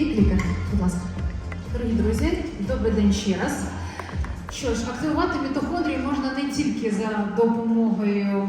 І будь ласка. Дорогі друзі, добрий день ще раз. Що ж, активувати мітохондрії можна не тільки за допомогою е,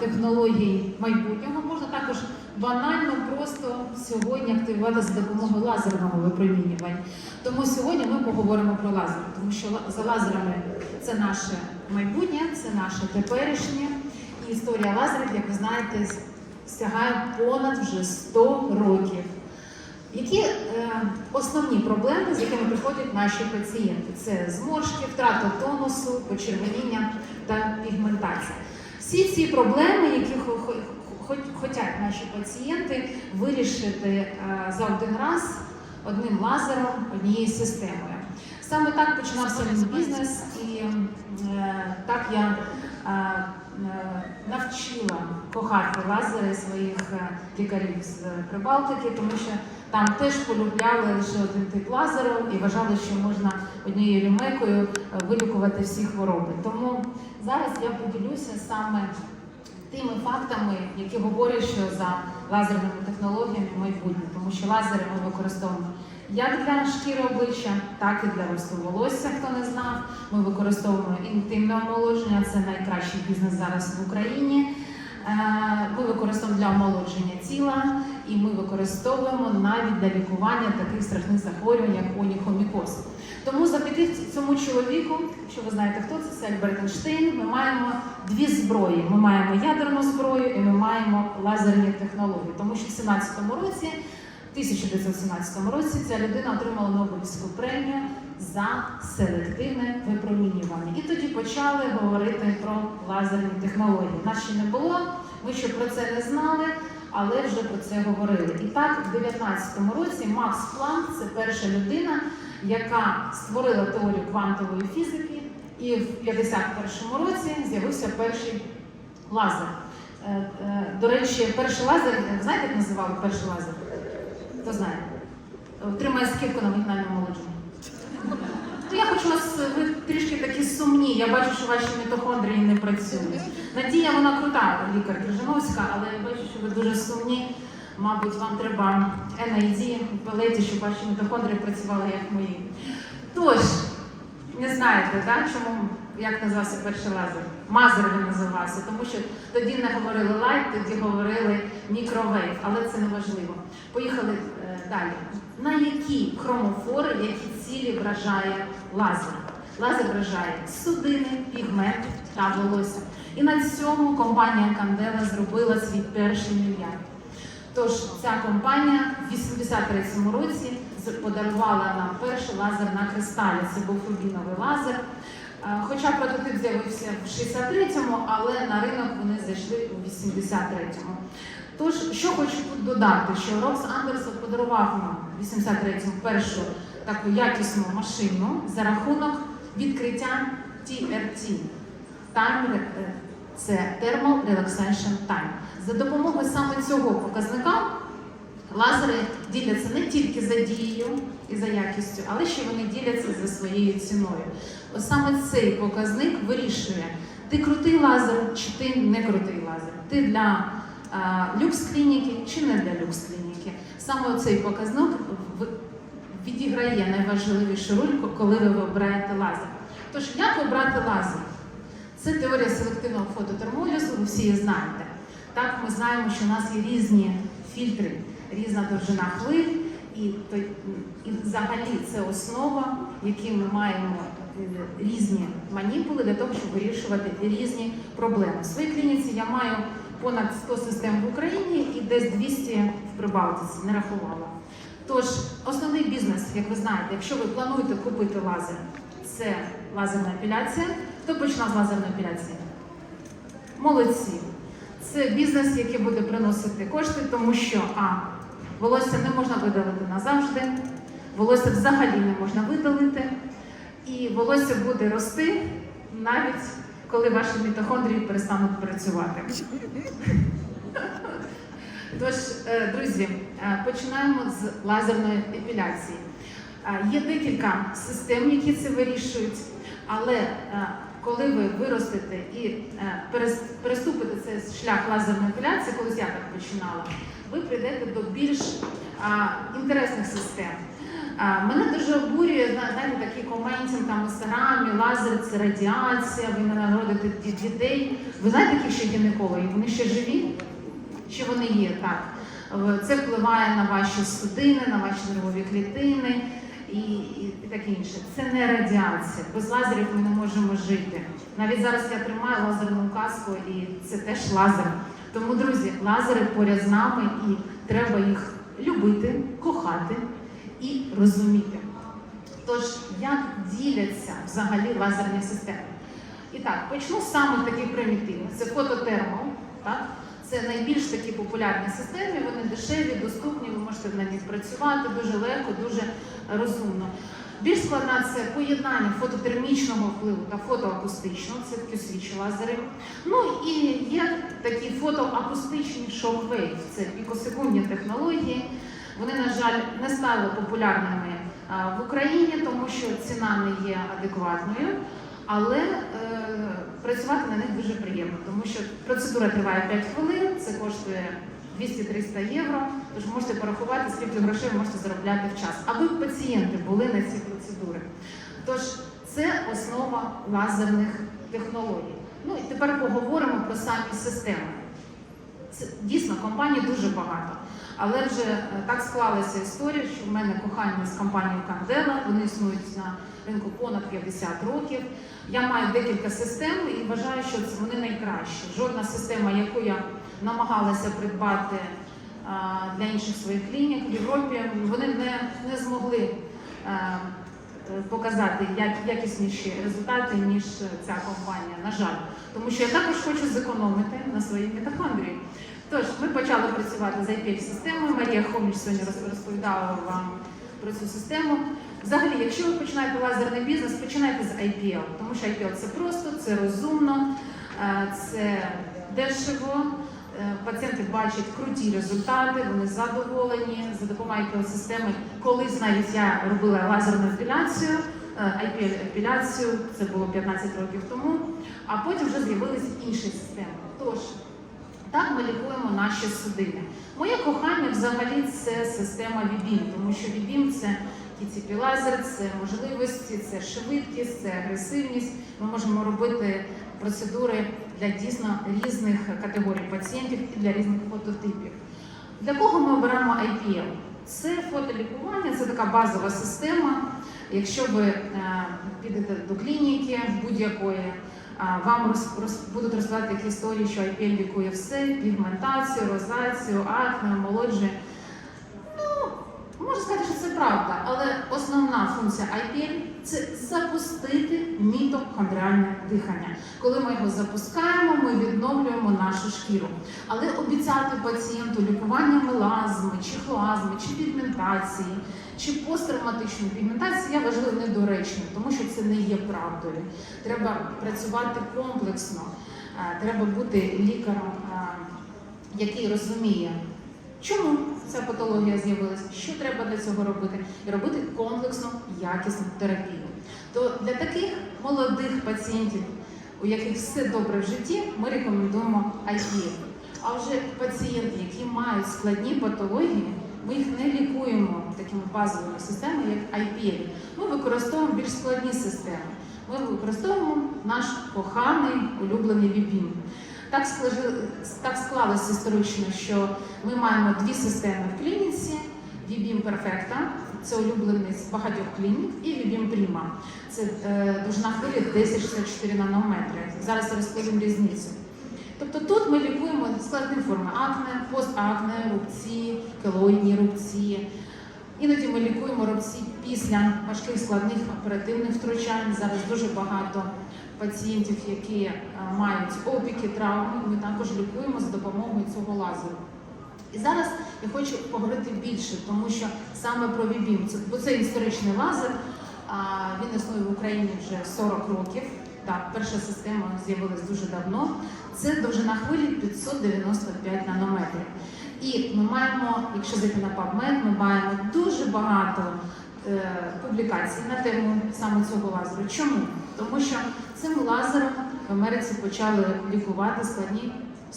технологій майбутнього, можна також банально просто сьогодні активувати за допомогою лазерного випромінювання. Тому сьогодні ми поговоримо про лазер, тому що за лазерами це наше майбутнє, це наше теперішнє. І історія лазерів, як ви знаєте, сягає понад вже 100 років. Основні проблеми, з якими приходять наші пацієнти? Це зморшки, втрата тонусу, почервоніння та пігментація. Всі ці проблеми, які хо- хо- хо- хочуть наші пацієнти вирішити е, за один раз одним лазером, однією системою. Саме так починався мій бізнес, і е, так я е, навчила кохати лазери своїх е, лікарів з Прибалтики, тому що там теж полюбляли лише один тип лазеру і вважали, що можна однією лімейкою е, вилікувати всі хвороби. Тому зараз я поділюся саме тими фактами, які говорять, що за лазерними технологіями майбутнє, тому що лазери ми використовуємо як для шкіри обличчя, так і для росту волосся. Хто не знав, ми використовуємо інтимне омолодження, це найкращий бізнес зараз в Україні. Е, Ми використовуємо для омолодження тіла, і ми використовуємо навіть для лікування таких страшних захворювань, як оніхомікоз. Тому завдяки цьому чоловіку, якщо ви знаєте, хто це, це Альберт Ейнштейн, ми маємо дві зброї. Ми маємо ядерну зброю і ми маємо лазерні технології. Тому що в 17-му році, 1917 році, ця людина отримала Нобелівську премію за селективне випромінювання. І тоді почали говорити про лазерні технології. Нас ще не було, ми ще про це не знали, але вже про це говорили. І так, в 19-му році Макс Планк це перша людина, яка створила теорію квантової фізики, і в 51-му році з'явився перший лазер. Е, е, До речі, перший лазер, знаєте, як називали перший лазер? Хто знає? Отримає скидку на вагінальне омолодження. То я хочу вас, ви трішки такі сумні. Я бачу, що ваші мітохондрії не працюють. Надія, вона крута, лікар Крижановська, але я бачу, що ви дуже сумні. Мабуть, вам треба NID в палеті, щоб ваші мітохондрії працювали як мої. Тож, не знаєте, так, чому як називався перший лазер? Мазер він називався, тому що тоді не говорили лайт, тоді говорили мікровейв, але це не важливо. Поїхали е, далі. На які хромофори, які цілі вражає лазер? Лазер вражає судини, пігмент та волосся. І на цьому компанія Кандела зробила свій перший мільярд. Тож ця компанія в 83-му році подарувала нам перший лазер на кристалі. Це був рубіновий лазер. Хоча прототип з'явився в 63-му, але на ринок вони зайшли у 83-му. Тож, що хочу тут додати, що Рокс Андерсон подарував нам в 83-му першу таку якісну машину за рахунок відкриття TRT. Time е, це Thermal Relaxation Time. За допомогою саме цього показника лазери діляться не тільки за дією і за якістю, але ще вони діляться за своєю ціною. Ось саме цей показник вирішує, ти крутий лазер чи ти не крутий лазер. Ти для люкс клініки чи не для люкс клініки. Саме цей показник відіграє найважливішу роль, коли ви обираєте лазер. Тож, як обрати лазер? Це теорія селективного фототермолізу, ви всі її знаєте. Так, ми знаємо, що у нас є різні фільтри, різна довжина хвиль, і, і взагалі це основа, які ми маємо е, різні маніпули для того, щоб вирішувати різні проблеми. В своїй клініці я маю понад 100 систем в Україні і десь 200 в Прибалтиці, не рахувала. Тож, основний бізнес, як ви знаєте, якщо ви плануєте купити лазер, це лазерна епіляція. Хто починав з лазерної епіляції? Молодці. Це бізнес, який буде приносити кошти, тому що а, волосся не можна видалити назавжди, волосся взагалі не можна видалити, і волосся буде рости навіть коли ваші мітохондрії перестануть працювати. Тож, е, друзі, е, починаємо з лазерної епіляції. Е, Є декілька систем, які це вирішують, але коли ви виростете і переступите цей шлях лазерної епіляції, колись я так починала, ви прийдете до більш а, інтересних систем. А, мене дуже обурює, знаєте, такі коментів там інстаграмі, лазер це радіація, ви не народите дітей. Ви знаєте, які ще гінекологи? Вони ще живі? Чи вони є так? Це впливає на ваші судини, на ваші нервові клітини і, і, і таке інше. Це не радіація. Без лазерів ми не можемо жити. Навіть зараз я тримаю лазерну каску, і це теж лазер. Тому, друзі, лазери поряд з нами, і треба їх любити, кохати і розуміти. Тож, як діляться взагалі лазерні системи? І так, почну з самих таких примітивних. Це фототермал, так? Це найбільш такі популярні системи, вони дешеві, доступні, ви можете на них працювати дуже легко, дуже розумно. Більш складна це поєднання фототермічного впливу та фотоакустичного, це QSwitch лазери. Ну і є такі фотоакустичні шок-вейв, це пікосекундні технології. Вони, на жаль, не стали популярними в Україні, тому що ціна не є адекватною. Але е, працювати на них дуже приємно, тому що процедура триває 5 хвилин, це коштує 200-300 євро. Тож можете порахувати, скільки грошей ви можете заробляти в час. Аби пацієнти були на ці процедури. Тож це основа лазерних технологій. Ну і тепер поговоримо про самі системи. Це дійсно компаній дуже багато. Але вже е, так склалася історія, що в мене кохання з компанією Кандела. Вони існують на ринку понад 50 років. Я маю декілька систем і вважаю, що це вони найкращі. Жодна система, яку я намагалася придбати для інших своїх клінік в Європі, вони не, не змогли е, показати як, якісніші результати, ніж ця компанія. На жаль, тому що я також хочу зекономити на своїй мітохондрії. Тож, ми почали працювати з IPL-системою. Марія Хоміч сьогодні роз- розповідала вам про цю систему. Взагалі, якщо ви починаєте лазерний бізнес, починайте з IPL, тому що IPL це просто, це розумно, е, це дешево. Е, Пацієнти бачать круті результати, вони задоволені за допомогою системи. Колись навіть я робила лазерну епіляцію, IPL епіляцію, це було 15 років тому, а потім вже з'явилися інші системи. Тож, так ми лікуємо наші судини. Моє кохання взагалі це система Vibim, тому що Vibim – це TCP лазер, це можливості, це швидкість, це агресивність. Ми можемо робити процедури для дійсно різних категорій пацієнтів і для різних фототипів. Для кого ми обираємо IPL? Це фотолікування, це така базова система. Якщо ви е, підете до клініки будь-якої, а, вам роз, роз- будуть розповідати такі історії, що IPL лікує все, пігментацію, розацію, акне, омолоджує. Ну, можна сказати, що це правда, але основна функція – це запустити мітохондріальне дихання. Коли ми його запускаємо, ми відновлюємо нашу шкіру. Але обіцяти пацієнту лікування мелазми, чи хлоазми, чи пігментації, чи посттравматичної пігментації я вважаю недоречним, тому що це не є правдою. Треба працювати комплексно, е, треба бути лікарем, е, який розуміє, чому ця патологія з'явилася, що треба для цього робити, і робити комплексну якісну терапію. То для таких молодих пацієнтів, у яких все добре в житті, ми рекомендуємо IPL. А вже пацієнти, які мають складні патології, ми їх не лікуємо такими базовими системами, як IPL. Ми використовуємо більш складні системи. Ми використовуємо наш коханий улюблений Vibim. Так, так склалося історично, що ми маємо дві системи в клініці: Vibim Perfecta, це улюблений з багатьох клінік, і Vibim Prima. Це е, довжина хвилі 1064 нанометри. Зараз я різницю. Тобто тут ми лікуємо складні форми акне, постакне, рубці, келоїдні рубці. Іноді ми лікуємо рубці після важких складних оперативних втручань. Зараз дуже багато пацієнтів, які е, мають опіки, травми. Ми також лікуємо за допомогою цього лазеру. І зараз я хочу поговорити більше, тому що саме про Вібім, бо це історичний лазер, він існує в Україні вже 40 років. Так, перша система з'явилась дуже давно. Це довжина хвилі 595 нанометрів. І ми маємо, якщо зайти на PubMed, ми маємо дуже багато е, публікацій на тему саме цього лазеру. Чому? Тому що цим лазером в Америці почали лікувати складні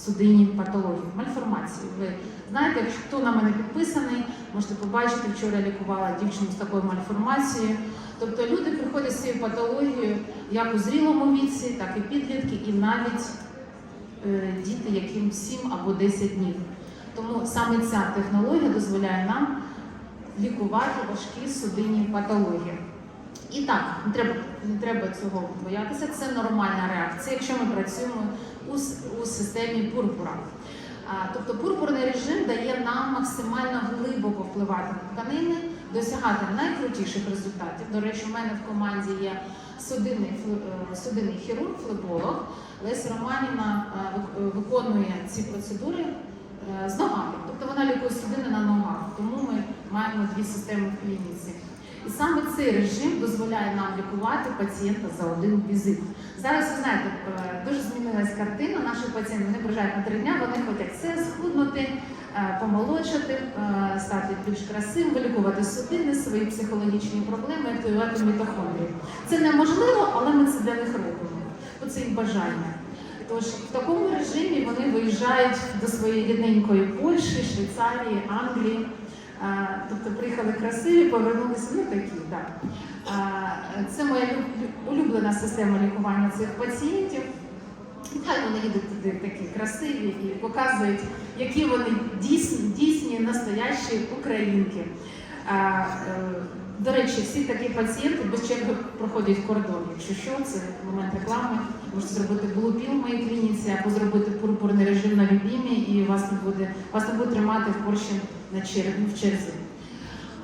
судинні патології, мальформації. Ви знаєте, якщо хто на мене підписаний, можете побачити, вчора лікувала дівчину з такою мальформацією. Тобто люди приходять з цією патологією як у зрілому віці, так і підлітки, і навіть е, діти, яким 7 або 10 днів. Тому саме ця технологія дозволяє нам лікувати важкі судинні патології. І так, не треба, не треба цього боятися. Це нормальна реакція, якщо ми працюємо у, у системі пурпура. А, тобто пурпурний режим дає нам максимально глибоко впливати на тканини, досягати найкрутіших результатів. До речі, у мене в команді є судинний, е, судинний хірург, флеболог. Леся Романівна е, е, виконує ці процедури з ногами. Тобто вона лікує судини на ногах. Тому ми маємо дві системи в клініці. І саме цей режим дозволяє нам лікувати пацієнта за один візит. Зараз ви знаєте, е, дуже змінилась картина. Наші пацієнти вони приїжджають на три дня, вони хочуть все схуднути, е, помолодшати, е, стати більш красивим, вилікувати судини, свої психологічні проблеми, активувати мітохондрії. Це неможливо, але ми це для них робимо. Оце їх бажання. Тож в такому режимі вони виїжджають до своєї рідненької Польщі, Швейцарії, Англії. Тобто приїхали красиві, повернулися, ну такі, так. А, Це моя улюблена система лікування цих пацієнтів. Хай вони їдуть туди такі красиві і показують, які вони дійсні, дійсні настоящі українки. Е, До речі, всі такі пацієнти без черги проходять кордон. Якщо що, це момент реклами. Можете зробити блупіл в моїй клініці або зробити пурпурний режим на любімі, і вас не буде вас не буде тримати в Польщі на черзі в черзі.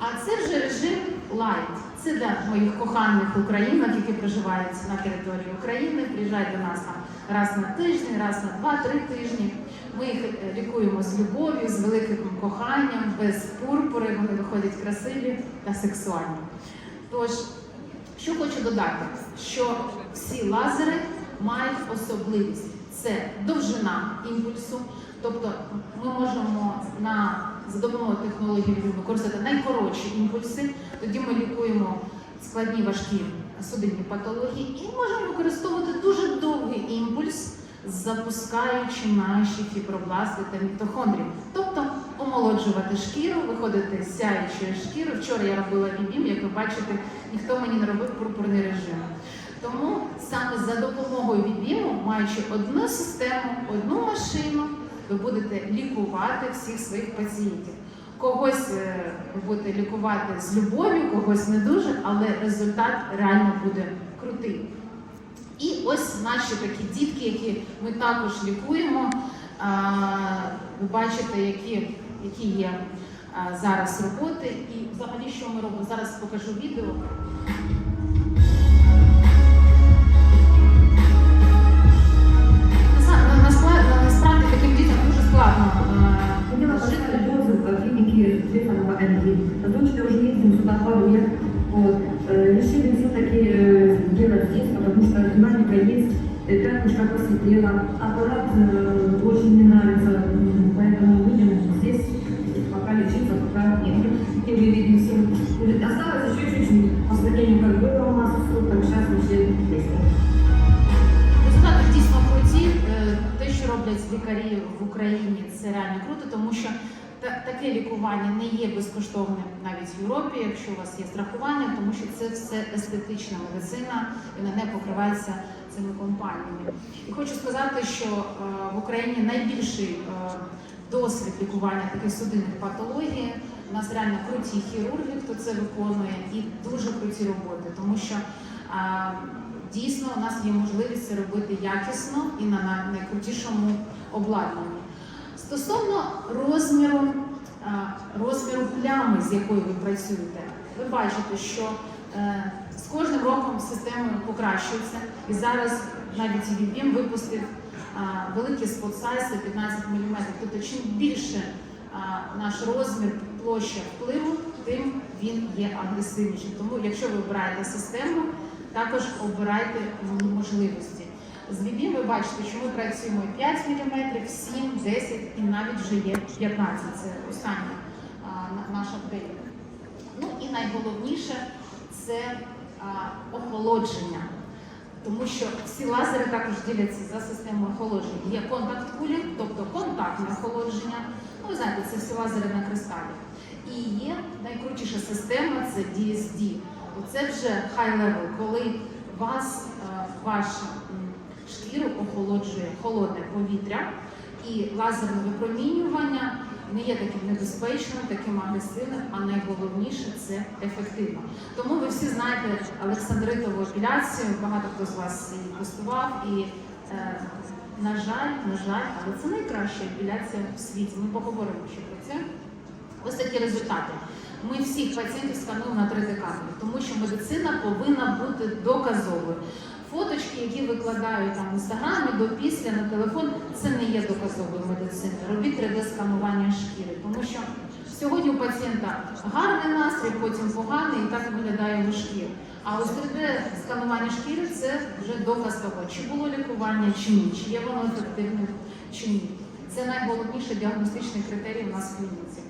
А це вже режим лайт. Це для моїх коханих українок, які проживають на території України, приїжджають до нас там раз на тиждень, раз на два-три тижні. Ми їх е, лікуємо з любов'ю, з великим коханням, без пурпури. Вони виходять красиві та сексуальні. Тож, що хочу додати, що всі лазери мають особливість це довжина імпульсу, тобто ми можемо на за допомогою технології використати найкоротші імпульси. Тоді ми лікуємо складні важкі судинні патології і можемо використовувати дуже довгий імпульс, запускаючи наші фібробласти та мітохондрії. Тобто омолоджувати шкіру, виходити з сяючої шкіри. Вчора я робила бібім, як ви бачите, ніхто мені не робив пурпурний режим. Тому саме за допомогою відбіму, маючи одну систему, одну машину, ви будете лікувати всіх своїх пацієнтів. Когось е, ви будете лікувати з любов'ю, когось не дуже, але результат реально буде крутий. І ось наші такі дітки, які ми також лікуємо. Ви бачите, які, які є зараз роботи. І взагалі, що ми робимо? Зараз покажу відео. есть, э, пятнышко посветлело, аппарат э, очень мне нравится, м, поэтому будем здесь пока лечиться, пока нет. И вы видите, все. Осталось еще чуть-чуть. По сравнению, как было у нас, так сейчас вообще есть. Результати дійсно круті. Е, Те, що роблять лікарі в Україні, це реально круто, тому що та- таке лікування не є безкоштовним навіть в Європі, якщо у вас є страхування, тому що це все естетична медицина і вона не покривається цими компаніями. І хочу сказати, що е, в Україні найбільший е, досвід лікування таких судинних патологій. У нас реально круті хірурги, хто це виконує, і дуже круті роботи, тому що а, дійсно у нас є можливість це робити якісно і на на найкрутішому обладнанні. Стосовно розміру, розміру плями, з якою ви працюєте, ви бачите, що е, з кожним роком система покращується, і зараз навіть VBM випустив великі спот 15 мм. Тобто, чим більше наш розмір, площа впливу, тим він є агресивнішим. Тому, якщо ви обираєте систему, також обирайте можливості. З VBM ви бачите, що ми працюємо 5 мм, 7, 10 і навіть вже є 15. Це остання наша апгрейд. Ну і найголовніше це охолодження. Тому що всі лазери також діляться за системою охолодження. Є контакт кулінг, тобто контактне охолодження. Ну, ви знаєте, це всі лазери на кристалі. І є найкрутіша система це DSD. Оце вже high level, коли вас, е, ваш м, шкіру охолоджує холодне повітря і лазерне випромінювання не є таким небезпечним, таким агресивним, а найголовніше це ефективно. Тому ви всі знаєте Олександритову епіляцію, багато хто з вас її тестував. І, е, на жаль, на жаль, але це найкраща епіляція в світі. Ми поговоримо ще про це. Ось такі результати. Ми всіх пацієнтів скануємо на 3D камери, тому що медицина повинна бути доказовою. Фоточки, які викладають там в інстаграмі до після на телефон, це не є доказовою медициною. Робіть 3D-сканування шкіри, тому що сьогодні у пацієнта гарний настрій, потім поганий, і так виглядає його шкіра. А ось 3D-сканування шкіри це вже доказ того, чи було лікування, чи ні, чи є воно ефективним, чи ні. Це найголовніший діагностичний критерій у нас в клініці.